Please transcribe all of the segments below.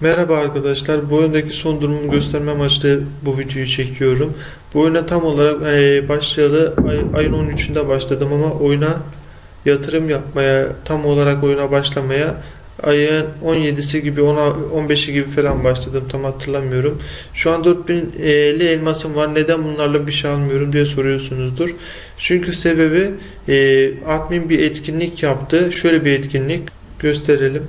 Merhaba arkadaşlar. Bu oyundaki son durumumu gösterme amaçlı bu videoyu çekiyorum. Bu oyuna tam olarak eee, başlayalı ay- ayın 13'ünde başladım ama oyuna yatırım yapmaya, tam olarak oyuna başlamaya ayın 17'si gibi, 10'a 15'i gibi falan başladım. Tam hatırlamıyorum. Şu an 4050 elmasım var. Neden bunlarla bir şey almıyorum diye soruyorsunuzdur. Çünkü sebebi eee admin bir etkinlik yaptı. Şöyle bir etkinlik gösterelim.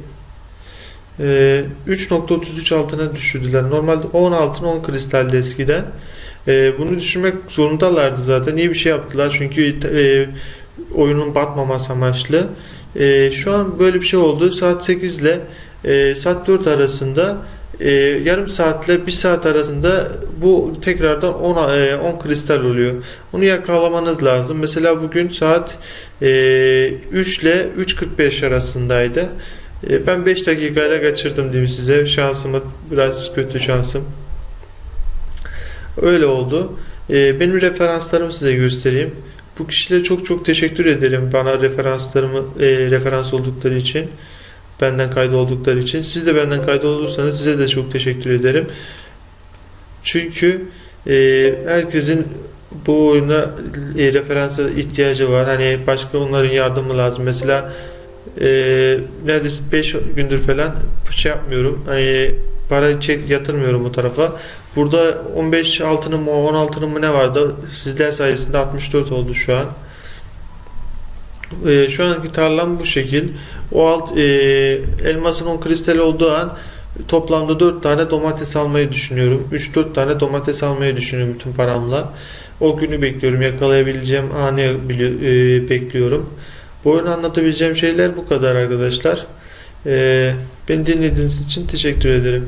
Ee, 3.33 altına düşürdüler. Normalde 10 altın 10 kristaldi eskiden. Ee, bunu düşürmek zorundalardı zaten. İyi bir şey yaptılar çünkü e, oyunun batmaması amaçlı. Ee, şu an böyle bir şey oldu. Saat 8 ile e, saat 4 arasında e, yarım saatle 1 saat arasında bu tekrardan 10, e, 10 kristal oluyor. Onu yakalamanız lazım. Mesela bugün saat e, 3 ile 3.45 arasındaydı. E, Ben 5 dakikayla kaçırdım diyeyim size. Şansıma biraz kötü şansım. Öyle oldu. E, Benim referanslarımı size göstereyim. Bu kişilere çok çok teşekkür ederim bana referanslarımı e, referans oldukları için. Benden kaydoldukları için. Siz de benden kaydolursanız size de çok teşekkür ederim. Çünkü herkesin bu oyuna referansa ihtiyacı var. Hani başka onların yardımı lazım. Mesela e, neredeyse 5 gündür falan şey yapmıyorum. Hani para çek yatırmıyorum bu tarafa. Burada 15 altınım mı 10 altınım mı ne vardı? Sizler sayesinde 64 oldu şu an. E, şu anki tarlam bu şekil. O alt e, elmasın 10 kristal olduğu an toplamda 4 tane domates almayı düşünüyorum. 3-4 tane domates almayı düşünüyorum bütün paramla. O günü bekliyorum. Yakalayabileceğim anı e, bekliyorum. Bu oyunu anlatabileceğim şeyler bu kadar arkadaşlar. Ee, beni dinlediğiniz için teşekkür ederim.